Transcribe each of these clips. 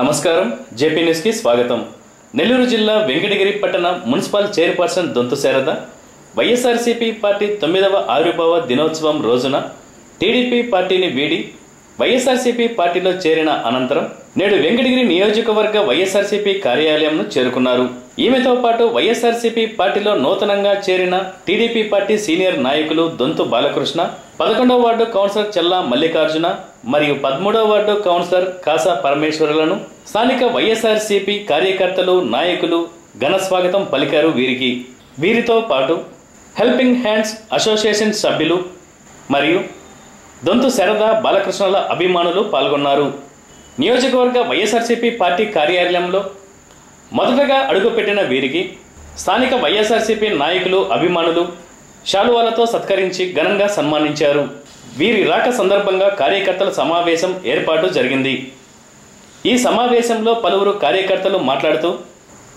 నమస్కారం. జేపీ న్యూస్కి స్వాగతం. నెల్లూరు జిల్లా వెంకటగిరి పట్టణ municipal chairperson Donthu Sharada YSRCP party తొమ్మిదవ ఆవిర్భావ దినోత్సవం రోజున టీడీపీ పార్టీని వీడి వైఎస్ఆర్సీపీ పార్టీలో చేరిన అనంతరం నేడు వెంకటగిరి నియోజకవర్గ వైఎస్ఆర్సీపీ కార్యాలయంను చేరుకున్నారు. ఈమెతో పాటు వైఎస్ఆర్సీపీ పార్టీలో నూతనంగా చేరిన టీడీపీ పార్టీ సీనియర్ నాయకులు దొంతు బాలకృష్ణ పదకొండవ వార్డు కౌన్సిలర్ చెల్లా మల్లికార్జున మరియు పదమూడవ వార్డు కౌన్సిలర్ కాసా పరమేశ్వరులను స్థానిక వైఎస్ఆర్సీపీ కార్యకర్తలు నాయకులు ఘన స్వాగతం పలికారు వీరికి. వీరితో పాటు హెల్పింగ్ హ్యాండ్స్ అసోసియేషన్ సభ్యులు మరియు దొంతు శరద బాలకృష్ణల అభిమానులు పాల్గొన్నారు. నియోజకవర్గ వైఎస్ఆర్సీపీ పార్టీ కార్యాలయంలో మొదటగా అడుగుపెట్టిన వీరికి స్థానిక వైఎస్ఆర్సీపీ నాయకులు అభిమానులు శాలువాలతో సత్కరించి ఘనంగా సన్మానించారు. వీరి రాక సందర్భంగా కార్యకర్తల సమావేశం ఏర్పాటు జరిగింది. ఈ సమావేశంలో పలువురు కార్యకర్తలు మాట్లాడుతూ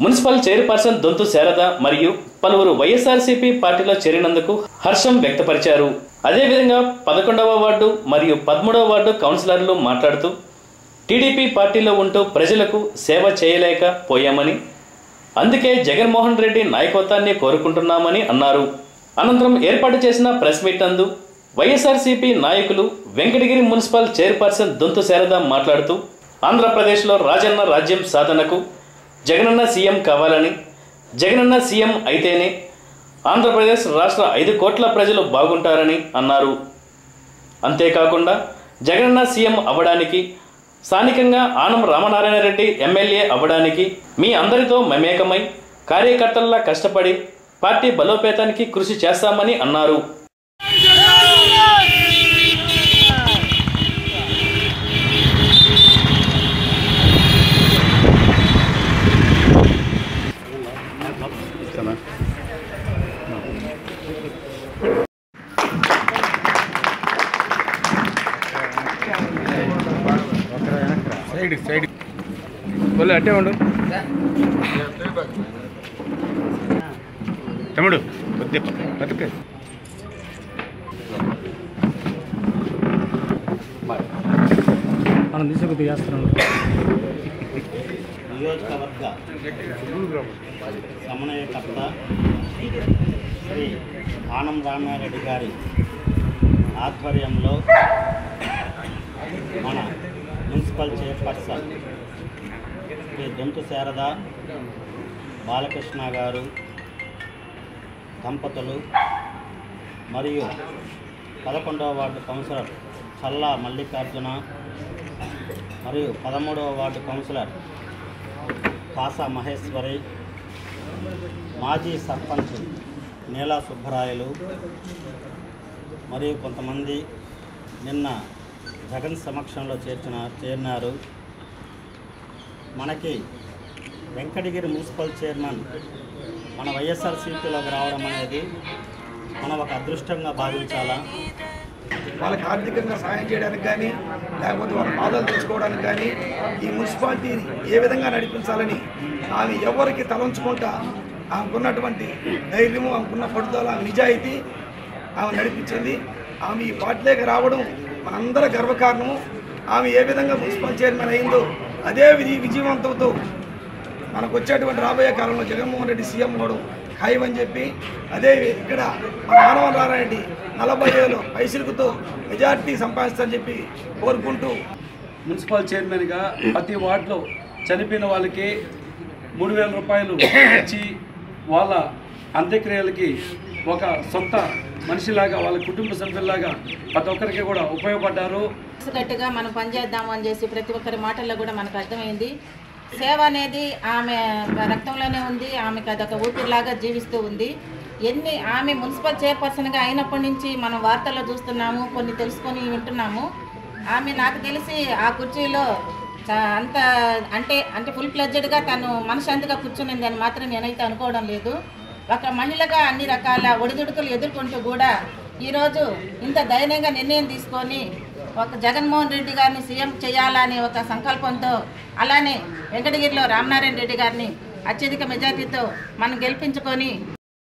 మున్సిపల్ చైర్పర్సన్ దొంతు శారద మరియు పలువురు వైఎస్ఆర్సీపీ పార్టీలో చేరినందుకు హర్షం వ్యక్తపరిచారు. అదేవిధంగా పదకొండవ వార్డు మరియు పదమూడవ వార్డు కౌన్సిలర్లు మాట్లాడుతూ టీడీపీ పార్టీలో ఉంటూ ప్రజలకు సేవ చేయలేకపోయామని అందుకే జగన్మోహన్ రెడ్డి నాయకత్వాన్ని కోరుకుంటున్నామని అన్నారు. అనంతరం ఏర్పాటు చేసిన ప్రెస్ మీట్ నందు వైఎస్ఆర్సీపీ నాయకులు వెంకటగిరి మున్సిపల్ చైర్పర్సన్ దొంతు శారద మాట్లాడుతూ ఆంధ్రప్రదేశ్లో రాజన్న రాజ్యం సాధనకు జగనన్న సీఎం కావాలని జగనన్న సీఎం అయితేనే ఆంధ్రప్రదేశ్ రాష్ట్ర ఐదు కోట్ల ప్రజలు బాగుంటారని అన్నారు. అంతేకాకుండా జగనన్న సీఎం అవ్వడానికి స్థానికంగా ఆనం రామనారాయణ రెడ్డి ఎమ్మెల్యే అవ్వడానికి మీ అందరితో మమేకమై కార్యకర్తల్లా కష్టపడి పార్టీ బలోపేతానికి కృషి చేస్తామని అన్నారు. Side side. వాళ్ళు అట్టే ఉండు. తమ్ముడు బతుకు. మనం తీసి కొద్దిగా చేస్తున్నాం. నియోజకవర్గ సమన్వయకర్త శ్రీ ఆనం రామారెడ్డి గారి ఆధ్వర్యంలో మన మున్సిపల్ చైర్పర్సన్ శ్రీ దొంతు శారద బాలకృష్ణ గారు దంపతులు మరియు పదకొండవ వార్డు కౌన్సిలర్ చల్లా మల్లికార్జున మరియు పదమూడవ వార్డు కౌన్సిలర్ కాసా మహేశ్వరి మాజీ సర్పంచ్ నీలా సుబ్బరాయలు మరియు కొంతమంది నిన్న జగన్ సమక్షంలో చేర్చిన చేరినారు. మనకి వెంకటగిరి మున్సిపల్ చైర్మన్ మన వైఎస్ఆర్సీపీలోకి రావడం అనేది మనం ఒక అదృష్టంగా భావించాలా? వాళ్ళకి ఆర్థికంగా సహాయం చేయడానికి కానీ లేకపోతే వాళ్ళ బాధలు తెలుసుకోవడానికి కానీ ఈ మున్సిపాలిటీని ఏ విధంగా నడిపించాలని ఆమె ఎవరికి తలంచుకుంటా ఆమెకున్నటువంటి ధైర్యము ఆమెకున్న పట్టుదల ఆమె నిజాయితీ ఆమె నడిపించింది. ఆమె ఈ పార్టీలోకి రావడం మనందరి గర్వకారణము. ఆమె ఏ విధంగా మున్సిపల్ చైర్మన్ అయిందో అదే విధి విజయవంతంతో మనకు వచ్చేటువంటి రాబోయే కాలంలో జగన్మోహన్ రెడ్డి సీఎం అవడం ఖాయమని చెప్పి అదే ఇక్కడ మన రెడ్డి నలభై ఏళ్ళు పైసలుకుతో మెజార్టీ సంపాదిస్తారని చెప్పి కోరుకుంటూ. మున్సిపల్ చైర్మన్గా ప్రతి వార్డులో చనిపోయిన వాళ్ళకి మూడు వేల రూపాయలు ఇచ్చి వాళ్ళ అంత్యక్రియలకి ఒక సొంత మనిషిలాగా వాళ్ళ కుటుంబ సభ్యుల్లాగా ప్రతి ఒక్కరికి కూడా ఉపయోగపడ్డారు. మనం పనిచేద్దాము అని చేసి ప్రతి ఒక్కరి మాటల్లో కూడా మనకు అర్థమైంది. సేవ అనేది ఆమె రక్తంలోనే ఉంది ఆమెకు అదొక ఊపిరిలాగా జీవిస్తూ ఉంది. ఎన్ని ఆమె మున్సిపల్ చైర్పర్సన్గా అయినప్పటి నుంచి మనం వార్తల్లో చూస్తున్నాము కొన్ని తెలుసుకొని వింటున్నాము. ఆమె నాకు తెలిసి ఆ కుర్చీలో అంత అంటే అంటే ఫుల్ ప్లెడ్జెడ్గా తను మనశాంతిగా కూర్చునింది అని మాత్రం నేనైతే అనుకోవడం లేదు. ఒక మహిళగా అన్ని రకాల ఒడిదుడుకులు ఎదుర్కొంటూ కూడా ఈరోజు ఇంత ధైర్యంగా నిర్ణయం తీసుకొని ఒక జగన్మోహన్ రెడ్డి గారిని సీఎం చేయాలనే ఒక సంకల్పంతో అలానే వెంకటగిరిలో రామనారాయణ రెడ్డి గారిని అత్యధిక మెజార్టీతో మనం గెలిపించుకొని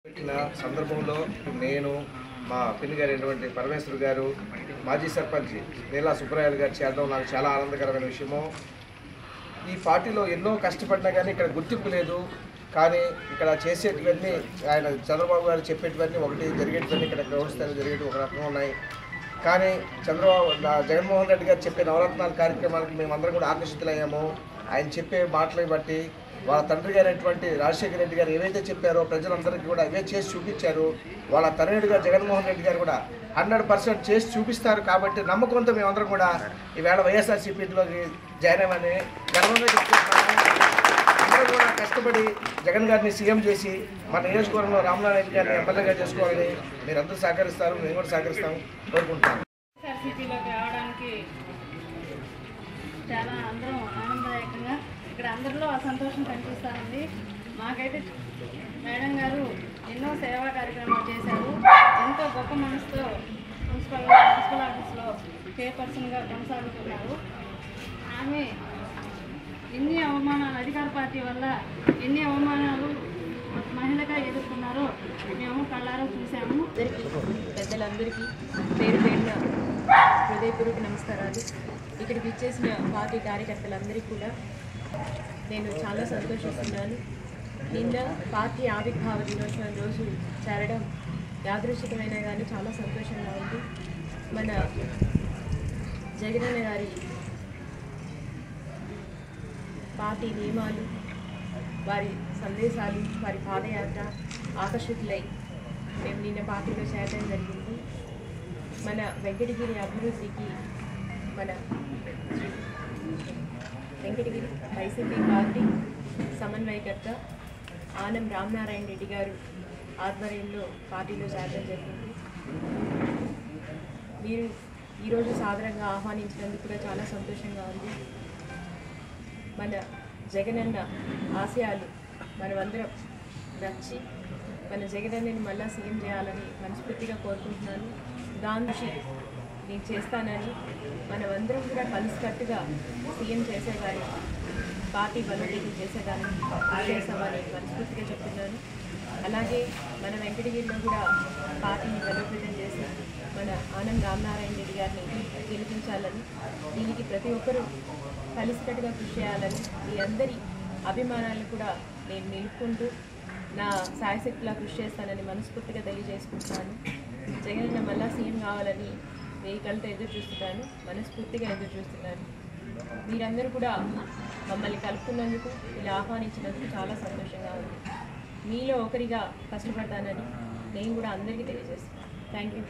పెట్టిన సందర్భంలో నేను మా పిన్ని గారు అయినటువంటి పరమేశ్వర్ గారు మాజీ సర్పంచ్ నీలా సుబ్బరాయలు గారు చేరడం నాకు చాలా ఆనందకరమైన విషయము. ఈ పార్టీలో ఎన్నో కష్టపడినా కానీ ఇక్కడ గుర్తింపు లేదు. కానీ ఇక్కడ చేసేటివన్నీ ఆయన చంద్రబాబు గారు చెప్పేటివన్నీ ఒకటి జరిగేటివన్నీ ఇక్కడ వ్యవస్థలు జరిగేవి ఒక రకంగా ఉన్నాయి. కానీ చంద్రబాబు నా- జగన్మోహన్ రెడ్డి గారు చెప్పే నవరత్నాల కార్యక్రమాలకు మేమందరం కూడా ఆకర్షితులయ్యాము. ఆయన చెప్పే మాటలను బట్టి వాళ్ళ తండ్రి గారైనటువంటి రాజశేఖర రెడ్డి గారు ఏవైతే చెప్పారో ప్రజలందరికీ కూడా ఇవే చేసి చూపించారు. వాళ్ళ తనయుడిగా జగన్మోహన్ రెడ్డి గారు కూడా హండ్రెడ్ పర్సెంట్ చేసి చూపిస్తారు కాబట్టి నమ్మకంతో మేమందరం కూడా ఈవేళ వైఎస్ఆర్సీపీలోకి జాయిన్ అవ్వని గర్వంగా చెప్తున్నాం. అందరూ కూడా కష్టపడి జగన్ గారిని సీఎం చేసి మన నియోజకవర్గంలో రామనారాయణ గారిని ఎమ్మెల్యేగా చేసుకోవాలని మీరందరూ సహకరిస్తారు మేము కూడా సహకరిస్తాం కోరుకుంటున్నాం. రావడానికి చాలా అందరం ఆనందదాయకంగా ఇక్కడ అందరిలో ఆ సంతోషం కనిపిస్తూ మాకైతే మేడం గారు ఎన్నో సేవా కార్యక్రమాలు చేశారు. ఎంతో గొప్ప మనసుతో మున్సిపల్ మున్సిపల్ ఆఫీస్లో చైర్పర్సన్గా కొనసాగుతున్నారు. ఆమె ఎన్ని అవమానాలు అధికార పార్టీ వల్ల ఎన్ని అవమానాలు మహిళగా ఎదుర్కొన్నారో మేము కళ్ళారా చూసాము పెద్దలందరికీ పేరు పేరున హృదయపూర్వక నమస్కారాలు. ఇక్కడికి ఇచ్చేసిన పార్టీ కార్యకర్తలందరికీ కూడా నేను చాలా సంతోషిస్తున్నాను. నిన్న పార్టీ ఆవిర్భావ దినోత్సవం రోజు చేరడం యాదృష్టికమైన కానీ చాలా సంతోషంగా ఉంది. మన జగనన్న గారి పార్టీ నియమాలు వారి సందేశాలు వారి పాదయాత్ర ఆకర్షితులై మేము నిన్న పార్టీలో చేరడం జరిగింది. మన వెంకటగిరి అభివృద్ధికి మన వెంకటగిరి వైసీపీ పార్టీ సమన్వయకర్త ఆనం రామనారాయణ రెడ్డి గారు ఆధ్వర్యంలో పార్టీలో చేరడం జరిగింది. మీరు ఈరోజు సాధారణంగా ఆహ్వానించినందుకు కూడా చాలా సంతోషంగా ఉంది. మన జగనన్న ఆశయాలు మనమందరం నచ్చి మన జగనన్నని మళ్ళీ సీఎం చేయాలని మనస్ఫూర్తిగా కోరుకుంటున్నాను. దాని నేను చేస్తానని మనమందరం కూడా కలిసికట్టుగా సీఎం చేసేదాన్ని పార్టీ బలోపేతం చేసేదాన్ని చేస్తామని మనస్ఫూర్తిగా చెప్తున్నాను. అలాగే మన వెంకటగిరిలో కూడా పార్టీని బలోపేతం చేసి మన ఆనంద్ రామనారాయణ రెడ్డి గారిని గెలిపించాలని దీనికి ప్రతి ఒక్కరూ కలిసికట్టుగా కృషి చేయాలని మీ అందరి అభిమానాలను కూడా నేను నిలుపుకుంటూ నా సాయశక్తిలా కృషి చేస్తానని మనస్ఫూర్తిగా తెలియజేసుకుంటున్నాను. జగన్ మళ్ళా సీఎం కావాలని వెయ్యి కళ్ళతో ఎదురు చూస్తున్నాను మనస్ఫూర్తిగా ఎదురు చూస్తున్నాను మీరందరూ కూడా మమ్మల్ని కలుపుకున్నందుకు ఇలా ఆహ్వానించినందుకు చాలా సంతోషంగా ఉంది. మీలో ఒకరిగా కష్టపడతానని నేను కూడా అందరికీ తెలియజేస్తాను థ్యాంక్ యూ